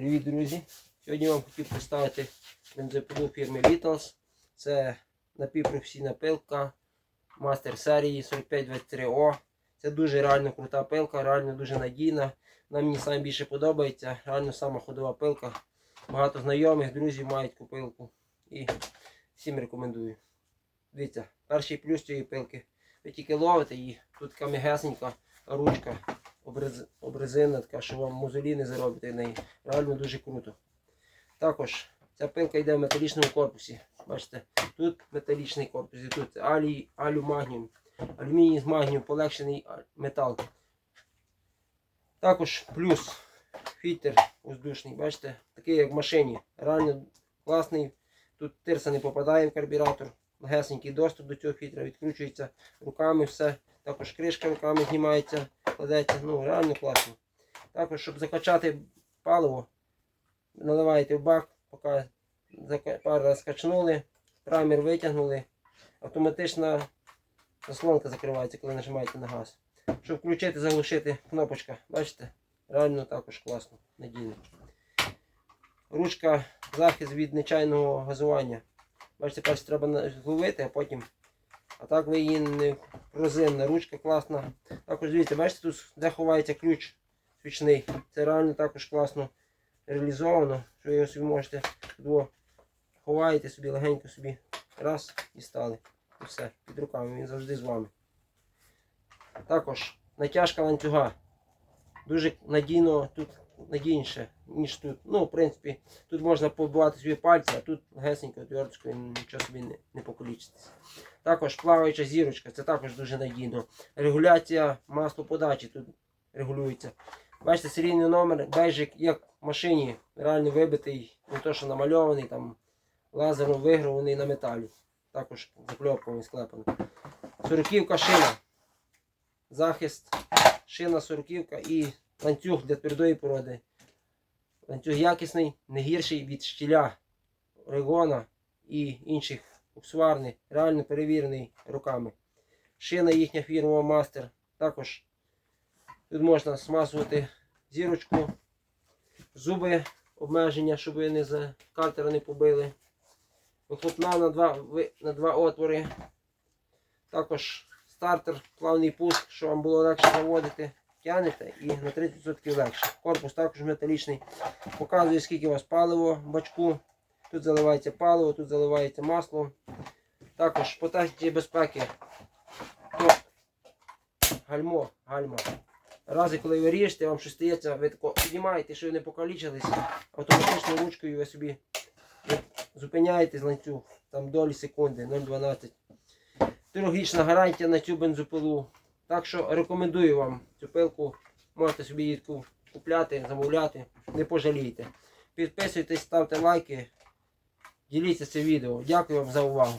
Привіт, друзі! Сьогодні я вам хотів представити бензопилу фірми Littles. Це напівпрофесійна пилка мастер серії 4523O. Це дуже реально крута пилка, реально дуже надійна. Вона мені саме більше подобається. Реально сама ходова пилка. Багато знайомих, друзів мають купилку. І всім рекомендую. Дивіться, перший плюс цієї пилки. Ви тільки ловите її, тут така ручка. Обрезина, така, що вам мозолі не заробите неї. Реально дуже круто. Також ця пилка йде в металічному корпусі. Бачите, тут металічний корпус, і тут алій, алюмагніум. Алюміній з магнієм полегшений метал. Також плюс фільтр воздушний, бачите, такий як в машині. Реально класний. Тут тирса не попадає в карбюратор. Легесенький доступ до цього фільтра, відкручується руками все. Також кришка руками знімається, кладеться. Ну, реально класно. Також, щоб закачати паливо, наливаєте в бак, поки пару раз качнули, праймер витягнули, автоматична заслонка закривається, коли нажимаєте на газ. Щоб включити, заглушити, кнопочка. Бачите? Реально також класно, надійно. Ручка захист від нечайного газування. Бачите, перше треба зловити, а потім. А так ви її не прозинна, ручка класна. Також дивіться, бачите, тут де ховається ключ свічний. Це реально також класно реалізовано, що його собі можете тут ховаєте собі легенько собі. Раз і стали. І все, під руками, він завжди з вами. Також натяжка ланцюга. Дуже надійно тут надійніше, ніж тут. Ну, в принципі, тут можна побувати собі пальці, а тут гесенько, твердочкою нічого собі не, не покалічитися. Також плаваюча зірочка, це також дуже надійно. Регуляція маслоподачі тут регулюється. Бачите, серійний номер, бейджик, як в машині, реально вибитий, не то що намальований, там лазером виграваний на металі. Також закльопками склепаний. Сороківка шина. Захист, шина сороківка і ланцюг для твердої породи. Ланцюг якісний, не гірший від штіля, регона і інших Уксварний, реально перевірений руками. Шина їхня фірмова мастер. Також тут можна смазувати зірочку, зуби обмеження, щоб не за картера не побили. Вихлопна на два, на два отвори. Також стартер, плавний пуск, щоб вам було легше заводити. Тянете і на 30% легше. Корпус також металічний. Показує, скільки у вас паливо в бачку. Тут заливається паливо, тут заливається масло. Також по техніці безпеки. Топ. Гальмо, гальма. Рази, коли ви ріжете, вам щось стається, ви тако піднімаєте, що ви не покалічилися, автоматичною ручкою ви собі зупиняєте з ланцюг, там долі секунди, 0,12. Трьохрічна гарантія на цю бензопилу. Так що рекомендую вам цю пилку. Можете собі її купляти, замовляти, не пожалійте. Підписуйтесь, ставте лайки, діліться цим відео. Дякую вам за увагу.